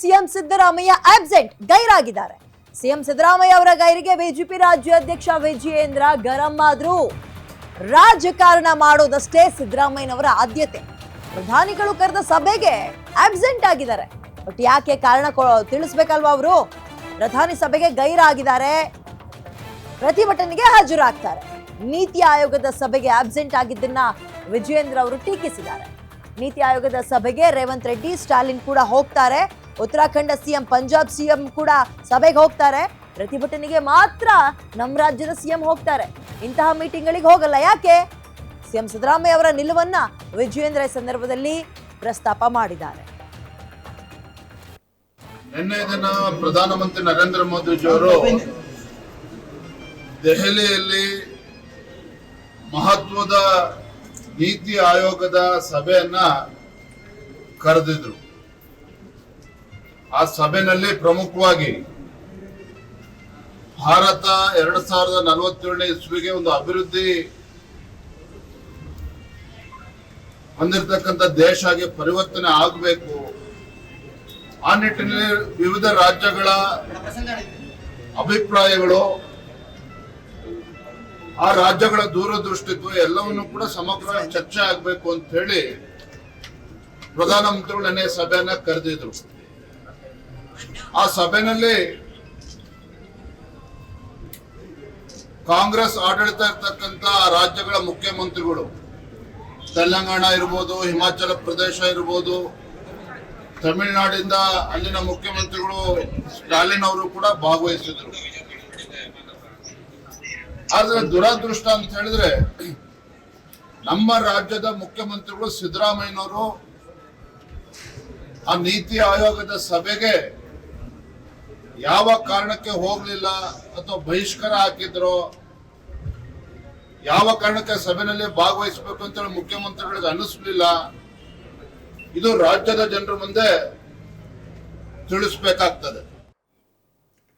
CM Siddaramaiah absent ಗೈರಾಗಿದ್ದಾರೆ. CM Siddaramaiah ಅವರ ಗೈರಿಗೆ ಬಿಜೆಪಿ ರಾಜ್ಯಾಧ್ಯಕ್ಷ ವಿಜಯೇಂದ್ರ ಗರಂ ಆದ್ರು. ರಾಜಕಾರಣ ಮಾಡೋದಷ್ಟೇ ಸಿದ್ದರಾಮಯ್ಯನವರ ಆದ್ಯತೆ. ಪ್ರಧಾನಿಗಳು ಕರೆದ ಸಭೆಗೆ ಆಬ್ಸೆಂಟ್ ಆಗಿದ್ದಾರೆ. ಬಟ್ ಯಾಕೆ ಕಾರಣ ತಿಳಿಸ್ಬೇಕಲ್ವಾ ಅವರು? ಪ್ರಧಾನಿ ಸಭೆಗೆ ಗೈರಾಗಿದ್ದಾರೆ. ಪ್ರತಿಭಟನೆಗೆ ಹಾಜರಾಗ್ತಾರೆ. ನೀತಿ ಆಯೋಗದ ಸಭೆಗೆ ಆಬ್ಸೆಂಟ್ ಆಗಿದ್ದನ್ನ ವಿಜಯೇಂದ್ರ ಅವರು ಟೀಕಿಸಿದ್ದಾರೆ. ನೀತಿ ಆಯೋಗದ ಸಭೆಗೆ ರೇವಂತ್ ರೆಡ್ಡಿ, ಸ್ಟಾಲಿನ್ ಕೂಡ ಹೋಗ್ತಾರೆ. ಉತ್ತರಾಖಂಡ ಸಿಎಂ, ಪಂಜಾಬ್ ಸಿಎಂ ಕೂಡ ಸಭೆಗೆ ಹೋಗ್ತಾರೆ. ಪ್ರತಿಭಟನೆಗೆ ಮಾತ್ರ ನಮ್ಮ ರಾಜ್ಯದ ಸಿಎಂ ಹೋಗ್ತಾರೆ. ಇಂತಹ ಮೀಟಿಂಗ್ಗಳಿಗೆ ಹೋಗಲ್ಲ. ಯಾಕೆ? ಸಿಎಂ ಸಿದ್ದರಾಮಯ್ಯ ಅವರ ನಿಲುವನ್ನ ವಿಜಯೇಂದ್ರ ಸಂದರ್ಭದಲ್ಲಿ ಪ್ರಸ್ತಾಪ ಮಾಡಿದ್ದಾರೆ. ನಿನ್ನೆ ಪ್ರಧಾನಮಂತ್ರಿ ನರೇಂದ್ರ ಮೋದಿಜಿಯವರು ದೆಹಲಿಯಲ್ಲಿ ಮಹತ್ವದ ನೀತಿ ಆಯೋಗದ ಸಭೆಯನ್ನ ಕರೆದಿದ್ರು. ಆ ಸಭೆಯಲ್ಲಿ ಪ್ರಮುಖವಾಗಿ ಭಾರತ ಎರಡ್ ಸಾವಿರದ ನಲವತ್ತೇಳನೇ ಇಸ್ವಿಗೆ ಒಂದು ಅಭಿವೃದ್ಧಿ ಹೊಂದಿರತಕ್ಕಂಥ ದೇಶ ಆಗಿ ಪರಿವರ್ತನೆ ಆಗಬೇಕು. ಆ ನಿಟ್ಟಿನಲ್ಲಿ ವಿವಿಧ ರಾಜ್ಯಗಳ ಅಭಿಪ್ರಾಯಗಳು, ಆ ರಾಜ್ಯಗಳ ದೂರದೃಷ್ಟಿತ್ವ ಎಲ್ಲವನ್ನು ಕೂಡ ಸಮಗ್ರ ಚರ್ಚೆ ಆಗಬೇಕು ಅಂತ ಹೇಳಿ ಪ್ರಧಾನಮಂತ್ರಿಗಳು ನೆನೆ ಸಭೆಯನ್ನ ಕರೆದಿದ್ರು. ಆ ಸಭೆಯಲ್ಲಿ ಕಾಂಗ್ರೆಸ್ ಆಡಳಿತ ಇರ್ತಕ್ಕಂಥ ರಾಜ್ಯಗಳ ಮುಖ್ಯಮಂತ್ರಿಗಳು, ತೆಲಂಗಾಣ ಇರ್ಬೋದು, ಹಿಮಾಚಲ ಪ್ರದೇಶ ಇರ್ಬೋದು, ತಮಿಳುನಾಡಿಂದ ಅಲ್ಲಿನ ಮುಖ್ಯಮಂತ್ರಿಗಳು ಸ್ಟಾಲಿನ್ ಅವರು ಕೂಡ ಭಾಗವಹಿಸಿದ್ರು. ಆದ್ರೆ ದುರದೃಷ್ಟ ಅಂತ ಹೇಳಿದ್ರೆ, ನಮ್ಮ ರಾಜ್ಯದ ಮುಖ್ಯಮಂತ್ರಿಗಳು ಸಿದ್ದರಾಮಯ್ಯನವರು ಆ ನೀತಿ ಆಯೋಗದ ಸಭೆಗೆ ಯಾವ ಕಾರಣಕ್ಕೆ ಹೋಗ್ಲಿಲ್ಲ ಅಥವಾ ಬಹಿಷ್ಕಾರ ಹಾಕಿದ್ರು, ಯಾವ ಕಾರಣಕ್ಕೆ ಸಭೆಯಲ್ಲಿ ಭಾಗವಹಿಸಬೇಕು ಅಂತ ಹೇಳಿ ಮುಖ್ಯಮಂತ್ರಿಗಳಿಗೆ ಅನ್ನಿಸ್ಲಿಲ್ಲ. ಇದು ರಾಜ್ಯದ ಜನರ ಮುಂದೆ ತಿಳಿಸ್ಬೇಕಾಗ್ತದೆ.